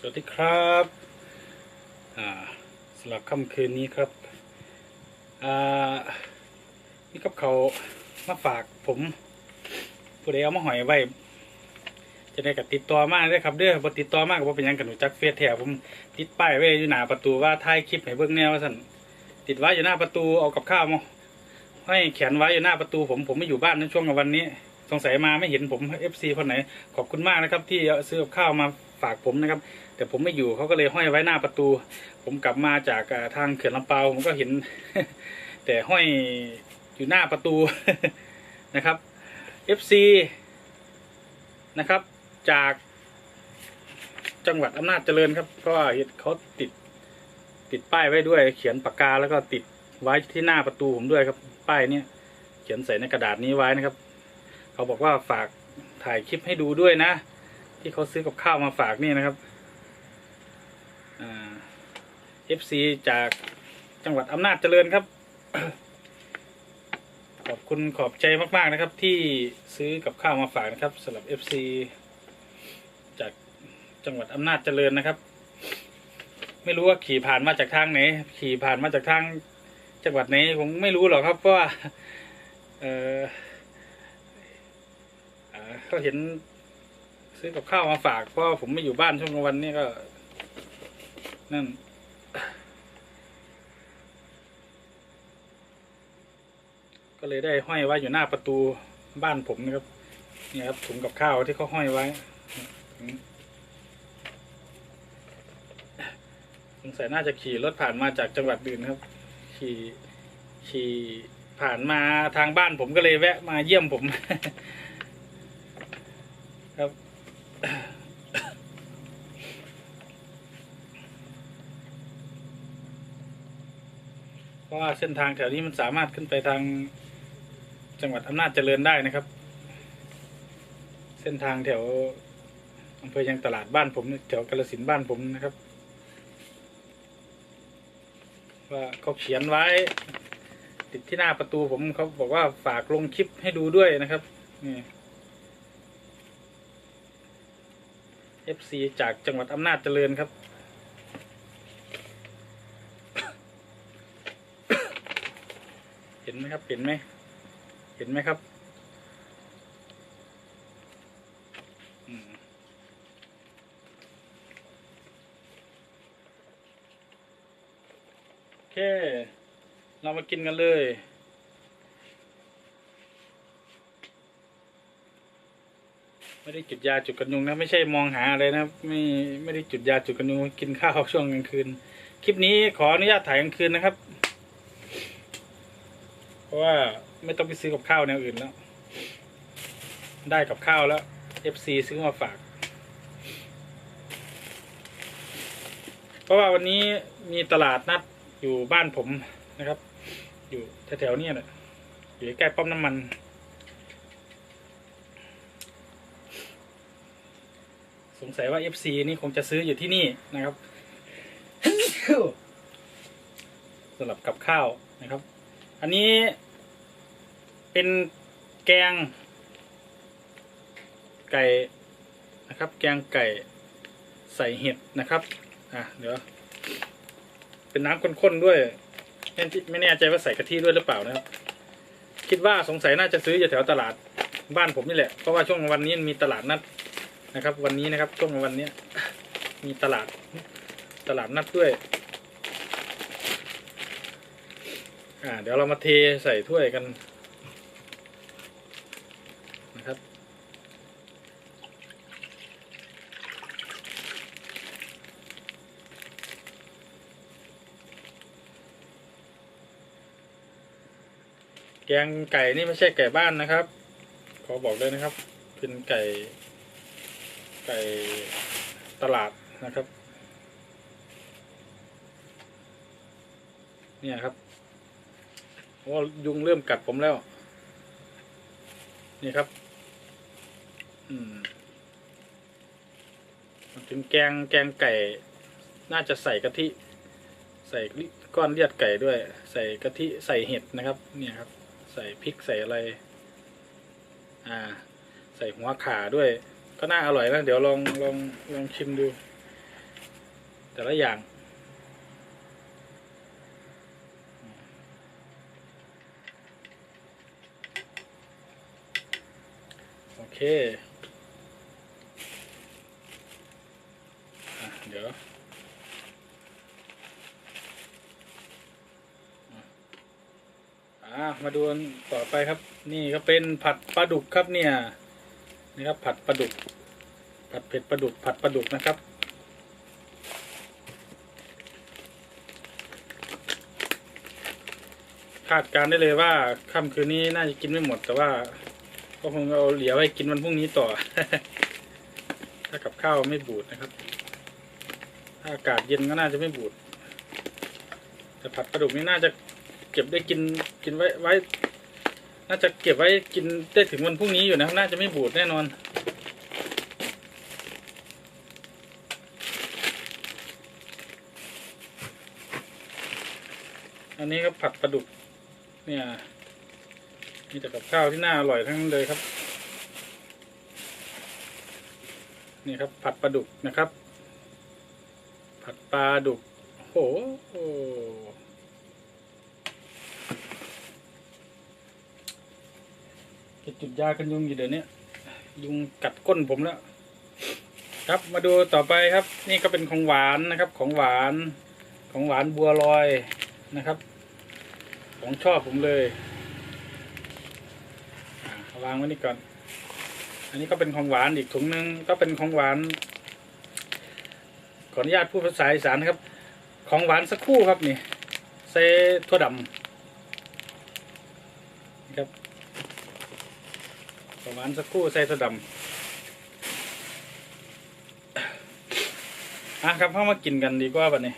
สวัสดีครับสำหรับค่ำคืนนี้ครับนี่กับเขามาฝากผมผู้ใดเอามาหอยไว้ จะได้กับติดต่อมากเลยครับเด้อบ่ติดต่อมากก็บ่เป็นยังกันหนูจักเฟซแถวผมติดป้ายไว้อยู่หน้าประตูว่าถ่ายคลิปให้เบิ่งแนวว่าซั่นติดไว้อยู่หน้าประตูเอากับข้าวมาให้แขวนไว้อยู่หน้าประตูผมผมไม่อยู่บ้านในช่วงวันนี้ สงสัยมาไม่เห็นผม FC คนไหน ขอบคุณมากนะครับ ที่ซื้อกับข้าวมา ฝากผมนะครับ แต่ผมไม่อยู่เขาก็เลยห้อยไว้หน้าประตู ผมกลับมาจากทางเขื่อนลำเปาผมก็เห็น แต่ห้อยอยู่หน้าประตูนะครับ FC นะครับ จากจังหวัดอำนาจเจริญครับก็เห็นเขาติดติดป้ายไว้ด้วย เขียนปากกาแล้วก็ติดไว้ที่หน้าประตูผมด้วยครับ ป้ายเนี้ยเขียนใส่ในกระดาษนี้ไว้นะครับ เขาบอกว่าฝากถ่ายคลิปให้ดูด้วยนะ ที่เขาซื้อกับข้าวมาฝากนี่นะครับอ่า FC จากจังหวัดอำนาจเจริญครับ ขอบคุณขอบใจมากๆนะครับ ที่ซื้อกับข้าวมาฝากนะครับสำหรับ FC จากจังหวัดอำนาจเจริญนะครับ ไม่รู้ว่าขี่ผ่านมาจากทางไหน ขี่ผ่านมาจากทางจังหวัดไหนผมไม่รู้หรอกครับเพราะว่า เออเขาเห็น ซื้อกับข้าวมาฝาก เพราะผมไม่อยู่บ้านช่วงกลางวันนี่ก็ นั่น ก็เลยได้ห้อยไว้อยู่หน้าประตูบ้านผมนะครับนี่ครับถุงกับข้าวที่เขาห้อยไว้สงสัยน่าจะขี่รถผ่านมาจากจังหวัดอื่นครับ ขี่ขี่ผ่านมาทางบ้านผมก็เลยแวะมาเยี่ยมผม ครับ เพ ราะว่าเส้นทางแถวนี้มันสามารถขึ้นไปทางจังหวัดอำนาจเจริญได้นะครับ เส้นทางแถวอำเภอยังตลาดบ้านผมแถวกาฬสินบ้านผมนะครับ ว่าเขาเขียนไว้ ติดที่หน้าประตูผมเขาบอกว่าฝากลงคลิปให้ดูด้วยนะครับนี่ FC จากจังหวัดอำนาจเจริญครับ เห็นไหม เห็นไหมครับโอเค เรามากินกันเลยไม่ได้จุดยาจุดกันยุงนะไม่ใช่มองหาอะไรนะไม่ไม่ได้จุดยาจุดกันยุงกินข้าวช่วงกลางคืน คลิปนี้ขออนุญาตถ่ายกลางคืนนะครับ เพราะว่าไม่ต้องไปซื้อกับข้าวแนวอื่นแล้ว ได้กับข้าวแล้ว FC ซื้อมาฝาก เพราะว่าวันนี้มีตลาดนัดอยู่บ้านผมนะครับ อยู่แถวๆนี้แหละอยู่ใกล้ป้อมน้ำมัน สงสัยว่า FC นี่คงจะซื้ออยู่ที่นี่นะครับสำหรับกับข้าวนะครับ อันนี้เป็นแกง ไก่นะครับ แกงไก่ใส่เห็ดนะครับ อะเดี๋ยว เป็นน้ำข้นๆด้วยไม่ไม่แน่ใจว่าใส่กะทิด้วยหรือเปล่านะครับ คิดว่าสงสัยน่าจะซื้ออยู่แถวตลาดบ้านผมนี่แหละ เพราะว่าช่วงวันนี้มีตลาดนัดนะครับ วันนี้นะครับ ช่วงวันนี้มีตลาดตลาดนัดด้วย อ่า เดี๋ยวเรามาเทใส่ถ้วยกันนะครับ แกงไก่นี่ไม่ใช่ไก่บ้านนะครับ ขอบอกเลยนะครับ เป็นไก่ ไก่ตลาดนะครับ เนี่ยครับ โอ้ยุงเริ่มกัดผมแล้ว นี่ครับ อืมถึงแกงแกงไก่ น่าจะใส่กะทิ ใส่ก้อนเลือดไก่ด้วย ใส่กะทิใส่เห็ดนะครับ เนี่ยครับ ใส่พริกใส่อะไร อ่า ใส่หัวขาด้วย ก็น่าอร่อยนะเดี๋ยวลองลองลองชิมดู แต่ละอย่าง เคอะเดี๋ยวอ่ามาดูต่อไปครับ นี่ก็เป็นผัดปลาดุกครับเนี่ยนี่ครับผัดปลาดุก ผัดเผ็ดปลาดุก ผัดปลาดุกนะครับคาดการได้เลยว่าค่ำคืนนี้น่าจะกินไม่หมดแต่ว่า ก็คงเอาเหลือไว้กินวันพรุ่งนี้ต่อ ถ้ากับข้าวไม่บูดนะครับ ถ้าอากาศเย็นก็น่าจะไม่บูด แต่ผัดปลาดุกนี่น่าจะเก็บได้กินกินไว้ไว้ น่าจะเก็บไว้กินได้ถึงวันพรุ่งนี้อยู่นะครับ น่าจะไม่บูดแน่นอนอันนี้ก็ผัดปลาดุกเนี่ย มีแต่กับข้าวที่น่าอร่อยทั้งนั้นเลยครับ นี่ครับ ผัดปลาดุกนะครับ ผัดปลาดุกโอ้โหจะจุดยากันยุงอยู่เดี๋ยวนี้ยุงกัดก้นผมแล้ว ครับมาดูต่อไปครับ นี่ก็เป็นของหวานนะครับ ของหวาน ของหวานบัวลอยนะครับ ของชอบผมเลย วางไว้นี่ก่อน อันนี้ก็เป็นของหวานอีกถุงนึงก็เป็นของหวาน ขออนุญาตพูดภาษาอีสานนะครับ ของหวานสักคู่ครับนี่ใส่ถั่วดำนะครับของหวานสักคู่ใส่ถั่วดำอะครับเข้ามากินกันดีกว่าบัดนี้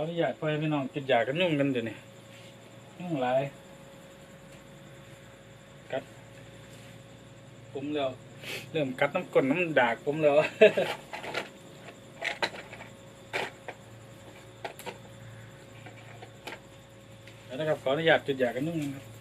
ออนุญาตพ่อแม่พี่น้องกินยากันยุ่งกันเดี๋ยวนี้ยุ่งหลายกัดผมแล้วเริ่มกัดน้ำกลนน้ำดากผมแล้วแล้วนะครับขออนุญาตจุดยากันยุ่งนะครับ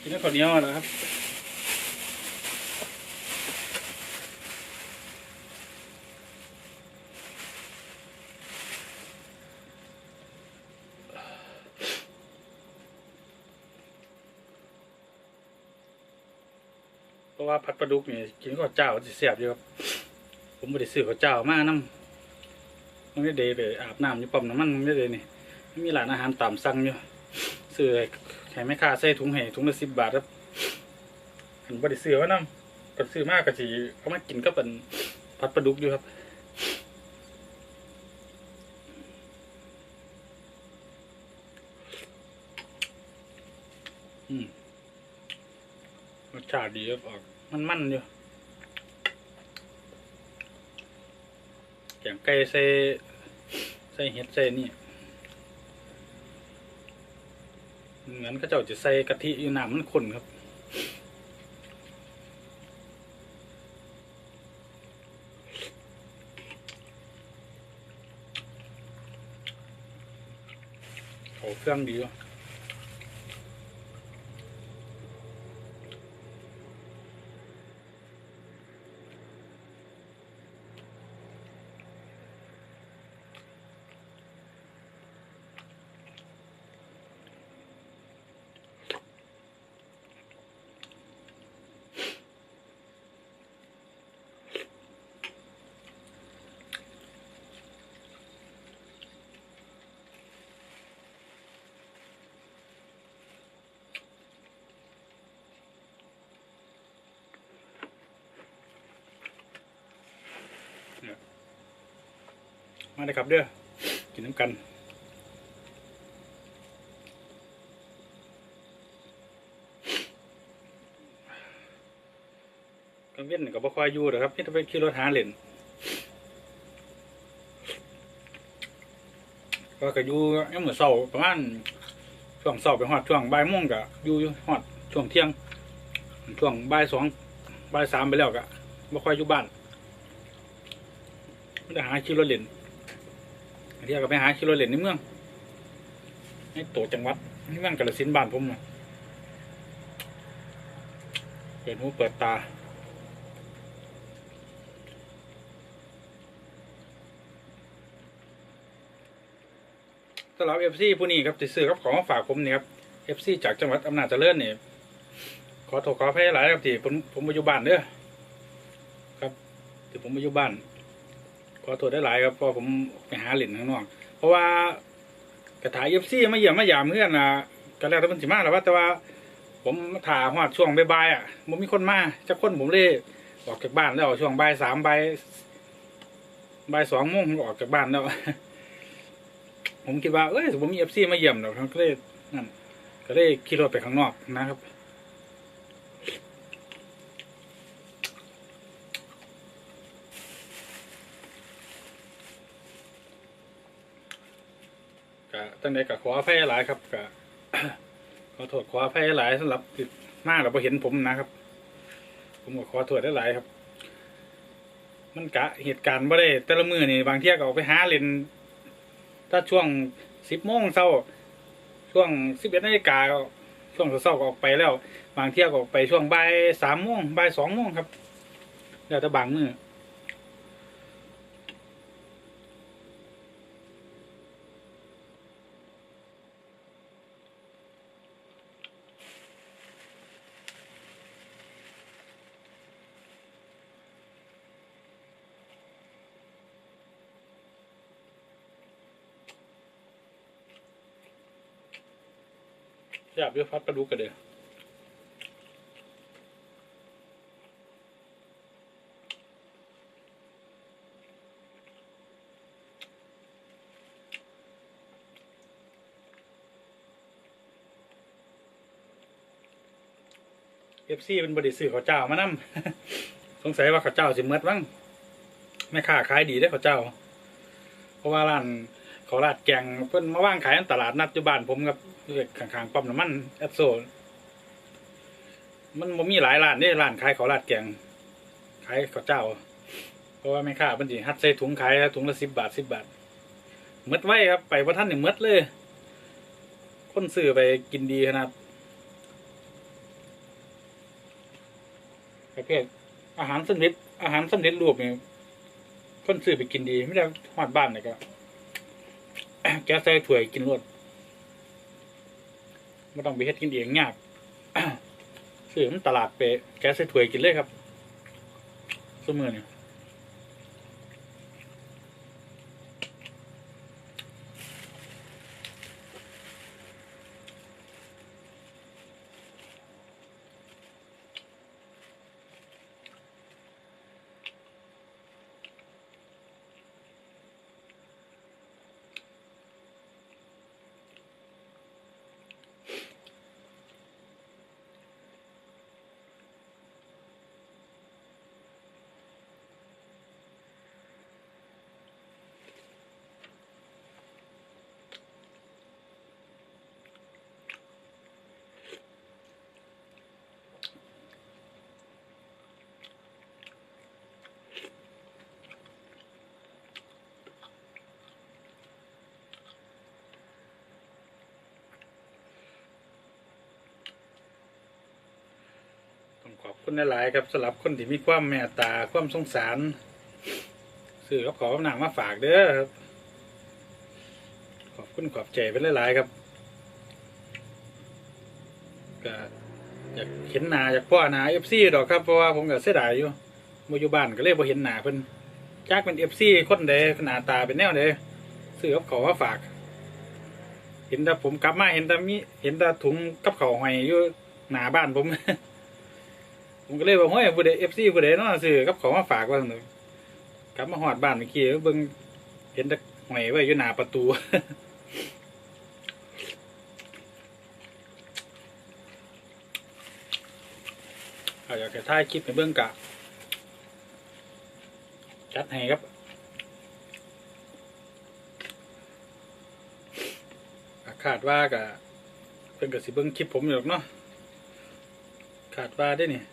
กินแล้วข้าวเหนียวแล้วครับเพราะว่าผัดปลาดุกนี่กินข้าวเจ้าสิเสียบอยู่ครับผมไม่ได้ซื้อข้าวเจ้ามาน้ำมันไม่ได้เลยอาบน้ำอยู่ปั๊มน้ำมันไม่ได้นี่มีร้านอาหารตามสั่งอยู่ซื้อ ให้ให้แม่ค้าใส่ถุงให้ถุงละสิบบาทครับอันบริซื้อว่านำก็ซื้อมากก็สิเขามากินก็เป็นผัดปลาดุกอยู่ครับอืมรสชาติดีครับออกมันมันอยู่แกงไก่ใส่ใส่เห็ดใส่นี่ เหมือนก็เจ้าจะใส่กะทิอยู่น้ำมันข้นครับโอ้เครื่องดีว่ะ มาเลยครับเด้อกินน้ำกันกังเวียนกับบ่ค่อยอยู่หรอครับนี่จะไปขี่รถหาเล่นก็ก็อยู่ยังเหมือนเสาประมาณช่วงเสาไปฮอดช่วงบ่ายโมงก็อยู่อยู่ฮอดช่วงเที่ยงช่วงบ่ายสองบ่ายสามไปแล้วก็บ่ค่อยอยู่บ้านไม่ได้หาขี่รถเล่น อันที่ก็ไปหาขี่รเลนในเมืองในตัวจังหวัดในเมืองกาฬสินธุ์บ้านผมนะเปิดหูเปิดตาสำหรับเอฟซีผู้นี้ครับที่ซื้อครับของมาฝากผมเนี่ยครับเอฟซีจากจังหวัดอำนาจเจริญเนี่ยขอโทษขออภัยหลายครับที่ผมผมมาอยู่บ้านเด้อครับที่ผมมาอยู่บ้าน ขอโทษได้หลายครับเพราะผมไปหาเหรียญข้างนอก เพราะว่ากระถายเอฟซีมาเยี่ยมมายามเพื่อนนะก็แล้วแต่มันสิมาแล้วว่าแต่ว่า ผมถ่าหอดช่วงบ่ายๆอะผมมีคนมาจะคนผมเลยออกจากบ้านแล้วช่วงบ่ายสามบ่ายบ่ายสองโมงผมออกจากบ้านแล้วผมคิดว่าเอ้ยผมมีเอฟซีมาเยี่ยมเนาะก็เลยนั่นก็เลยขี่รถไปข้างนอกนะครับ ตั้งแต่ก็ขออภัยหลายครับก็ขอโทษขออภัยหลายสำหรับที่มากเราพอเห็นผมนะครับ ผมก็ขอโทษได้หลายครับ มันกะเหตุการณ์บ่ได้ แต่ละมือนี่บางเที่ยก็ออกไปหาเล่นถ้าช่วงสิบโมงเช้าช่วงสิบเอ็ดนาฬิกาช่วงเช้าก็ออกไปแล้ว บางเที่ยก็ออกไปช่วงบ่ายสามโมงบ่ายสองโมงครับ แล้วแต่บางมือ อยากเลือกพัดปลาดุกกันเด้อเอฟซีเป็นบริสื่อข้าวเจ้ามานำสงสัยว่าข้าวเจ้าสิเมดบ้างแม่ค้าขายดีได้ข้าวเจ้า เพราะว่าร้านเขาลาดแกงเพิ่นมาว่างขายในตลาดนัดอยู่บ้านผมกับ ข้างๆปั๊มน้ำมันแอดโซมันบ่มีหลายร้านเนี่ร้านขายเขาวลาดแกงขายข้าวเจ้า เพราะว่าแม่ค้าเพิ่นสิฮัดใส่ถุงขายถุงละสิบบาทสิบบาทหมดไว้ครับไปบ่ทันนี่หมดเลย คนซื้อไปกินดีขนาดประเภทอาหารสำเร็จอาหารสำเร็จรูปเนี่ยคนซื้อไปกินดี ไม่ได้ฮอดบ้านนี่ก็แกใส่ถ้วยกินรวด ไม่ต้องไปเฮ็ดกินเองยากซื้อมันตลาดไปแกะใส่ถ้วยกินเลยครับสมือเนี่ย คุณหลายๆครับสำหรับคนที่มีความเมตตาความสงสารซื้อกับขอหนังมาฝากเด้อครับ ขอบคุณขอบใจไปหลายๆครับก็อยากเห็นหนาอยากพ่อหนาเอฟซีดอกครับเพราะว่าผมก็เสียดายอยู่มาอยู่บ้านก็เลยบ่เห็นหนาเพิ่นจักเป็นเอฟซีคนใดหนาตาเป็นแนวใดซื้อกับขอมาฝาก เห็นแต่ผมกลับมาเห็นแต่มีเห็นแต่ถุงกับเขาหอยอยู่หนาบ้านผม ผมก็เลยบอกเฮ้ยผู้ใดเอฟซีผู้ใดเนาะซื้อกับของมาฝากว่าซั่นเถอกลับมาหอดบ้านเมื่อกี้เบิ่งเห็นแต่หอยไว้อยู่หน้าประตู เอาอยากจะถ่ายคลิปในเบื้องกะจัดให้ครับ คาดว่ากะเพิ่นกับสิเบิ้องคลิปผมอยู่หรอกเนาะ คาดว่าได้เนี่ย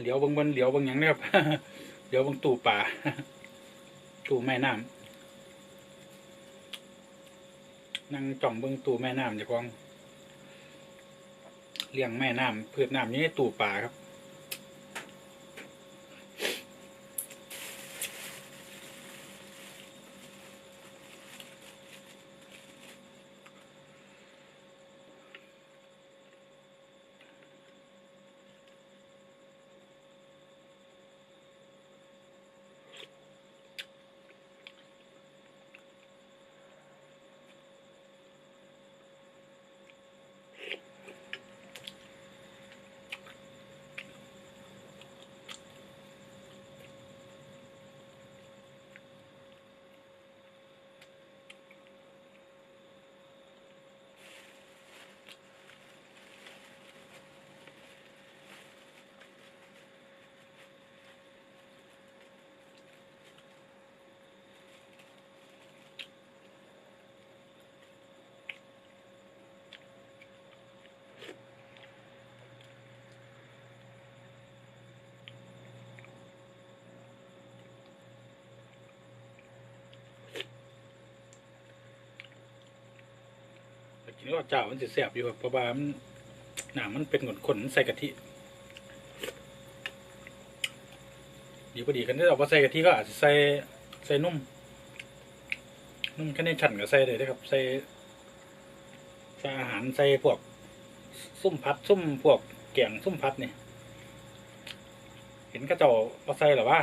เหลียวบางบนเหลียวบางอย่างเนี่ยครับเหลียวบางตู้ป่า ตู้แม่น้ำนั่งจ่องเบางตู้แม่น้ำเดี๋ยวกองเลี้ยงแม่น้ำพืชน้ำอยู่ในตู้ป่าครับ กินก็เจ้ามันจะแสบอยู่ครับเพราะว่ามันหนามันเป็นขนขนใส่กะทิดีพอดีกันถ้าเราว่าใส่กะทิก็อาจจะใส่ใส่นุ่มนุ่มแค่ในชั้นก็ใส่เลยนะครับ ใส่ใส่อาหารใส่พวกซุ่มพัดซุ่มพวกแกงซุ่มพัดนี่เห็นกระเจ้าว่าใส่หรอว่า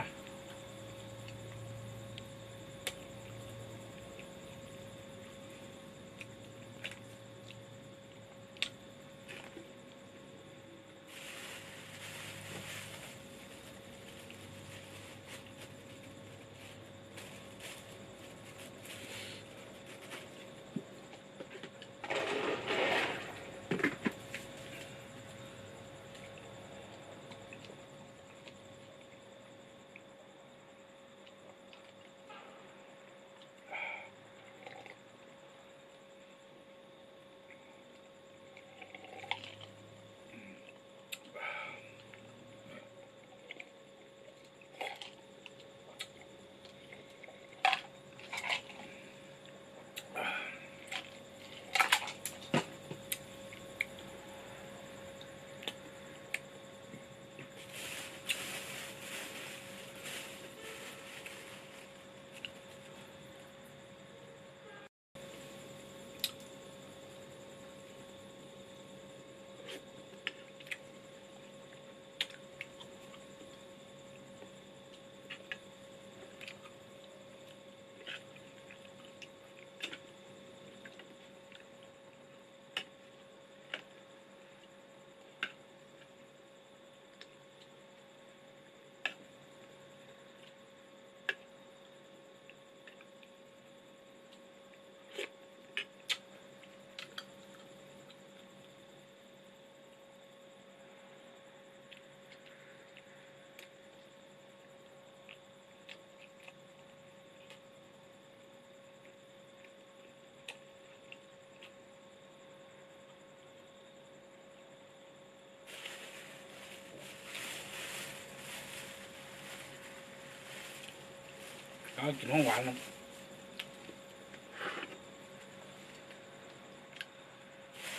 เอากินของหวานครับ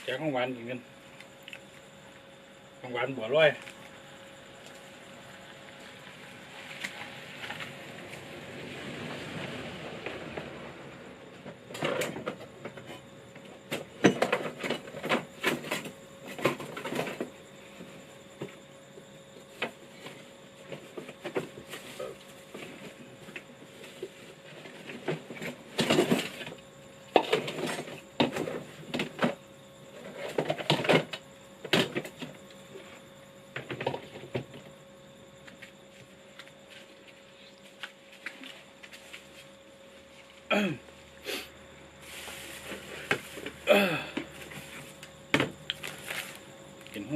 แกของหวานกินกันของหวานบัวร้อย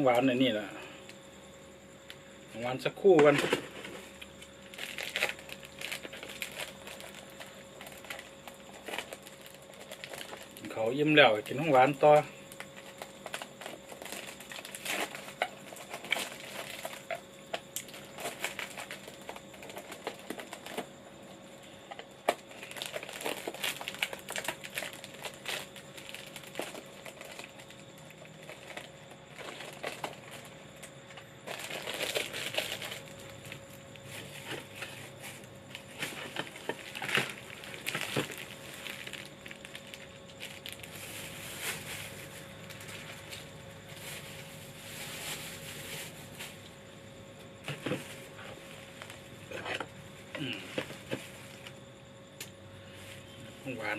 หวานในนี่แหละหวานสักคู่กันเขายิ้มแล้วกินของหวานต่อ หวาน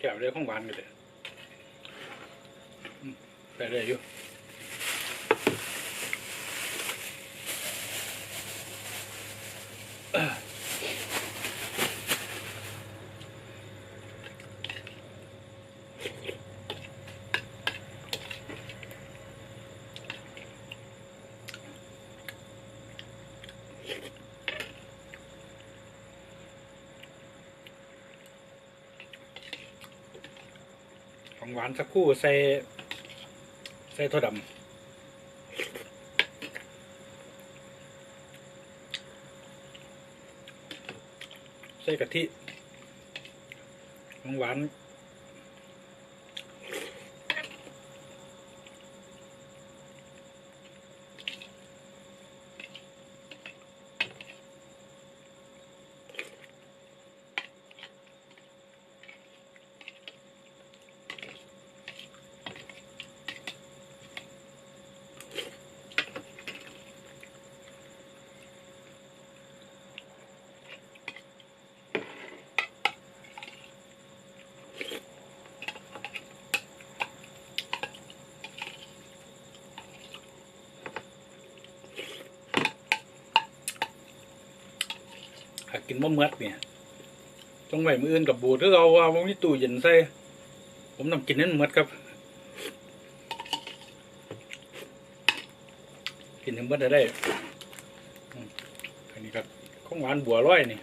แก้วเรียของหวานกันเลยไปเลยอยู่านสักคู่ใส่ใส่ถั่วดำใส่กะทิของหวาน กินมะเมือดเนี่ยจงไว้มืออื่นกับบูดหรือเอาเอามีตู้เย็นใส่ผมนำกินนั่นเมือดครับ กินถึงเมือดได้อันนี้ครับของหวานบัวร้อยนี่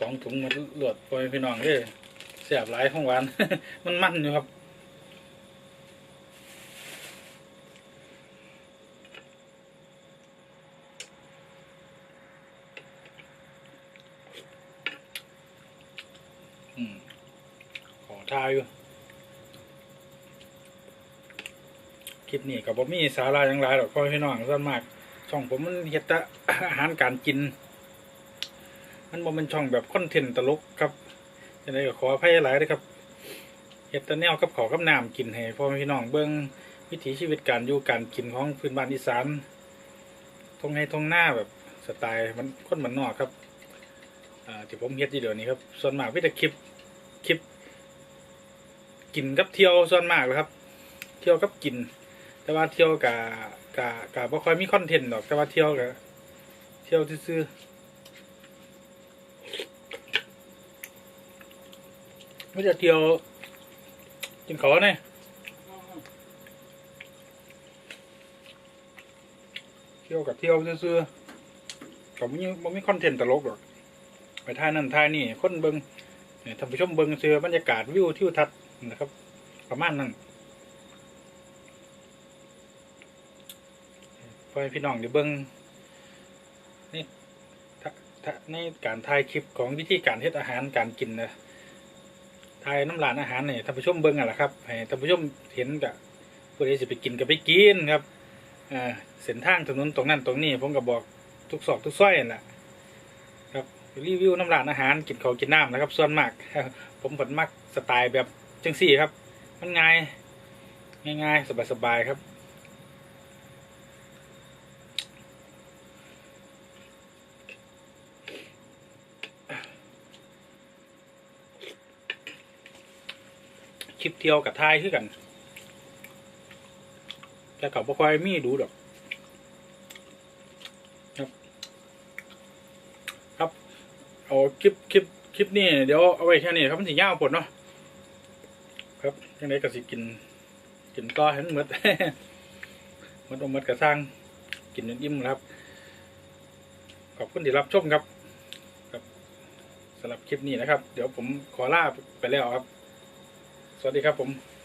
สองถุงมาหลวดไปพี่น้องเลยเสียบหลายของหวาน มันมันอยู่ครับขอทายอยู่คลิปนี้กับผมมีสาระอย่างไรหรอกพ่อพี่น้องส่วนมาก ช่องผมมันเห็ดแต่อาหารการกิน มันบ่เป็นช่องแบบคอนเทนต์ตลกครับยังไงก็ขออภัยหลายเด้วยครับเฮ็ดแต่แนวกับขอกับน้ำกินให้พ่อพี่น้องเบิ่งวิถีชีวิตการอยู่การกินของพื้นบ้านอีสานทงให้ทงหน้าแบบสไตล์มันคนมันนอกครับอ่าที่ผมเฮ็ดอยู่เดี๋ยวนี้ครับ ส่วนมากวิธีคลิปคลิป กินกับเที่ยวส่วนมากเลยครับ เที่ยวกับกิน แต่ว่าเที่ยวกะกะกะบ่ค่อยมีคอนเทนต์หรอกแต่ว่าเที่ยวกะเที่ยวซื่อ ไม่จะเที่ยวกินเขาเนี่ยเที่ยวกับเที่ยวซื่อๆกับมีบ่มีคอนเทนต์ตลกหรอกไปท่ายนั่นท่ายนี่คนเบิงท่านผู้ชมเบิงเสือบรรยากาศวิวทิวทัศน์นะครับ ประมาณนั้นพ่อพี่น้องเดี๋ยวเบิ้งนี่ในการถ่ายคลิปของวิธีการเฮ็ดอาหารการกินนะายน้ำลานอาหารเนี่ยท่านผู้ชมเบิ้งอะล่ะครับให้ท่านผู้ชมเห็นกับผู้ใดจะไปกินก็ไปกินครับอ่าเส้นทางถนนตรงนั้นตรงนี้ผมก็บอกทุกซอกทุกซอยนั่นแหละครับรีวิวน้ำลานอาหารกินข้าวกินน้ำนะครับ ส่วนมากผมผลมักสไตล์แบบจังสี่ครับ มันง่ายง่ายๆสบายๆครับ ลิปเที่ยวกับทายคือกัน แต่กับบ่ค่อยมีดูดอก ครับ ครับเอาคลิปคลิปคลิปนี้เดี๋ยวเอาไว้แค่นี้ครับมันสิยาวผลเนาะครับยังไงก็สิกิน กินต่อให้มันหมดหมดอมหมดกระซังกินจนอิ่มครับ ขอบคุณที่รับชมครับ ครับสำหรับคลิปนี้นะครับ เดี๋ยวผมขอลาไปแล้วครับ สวัสดีครับผม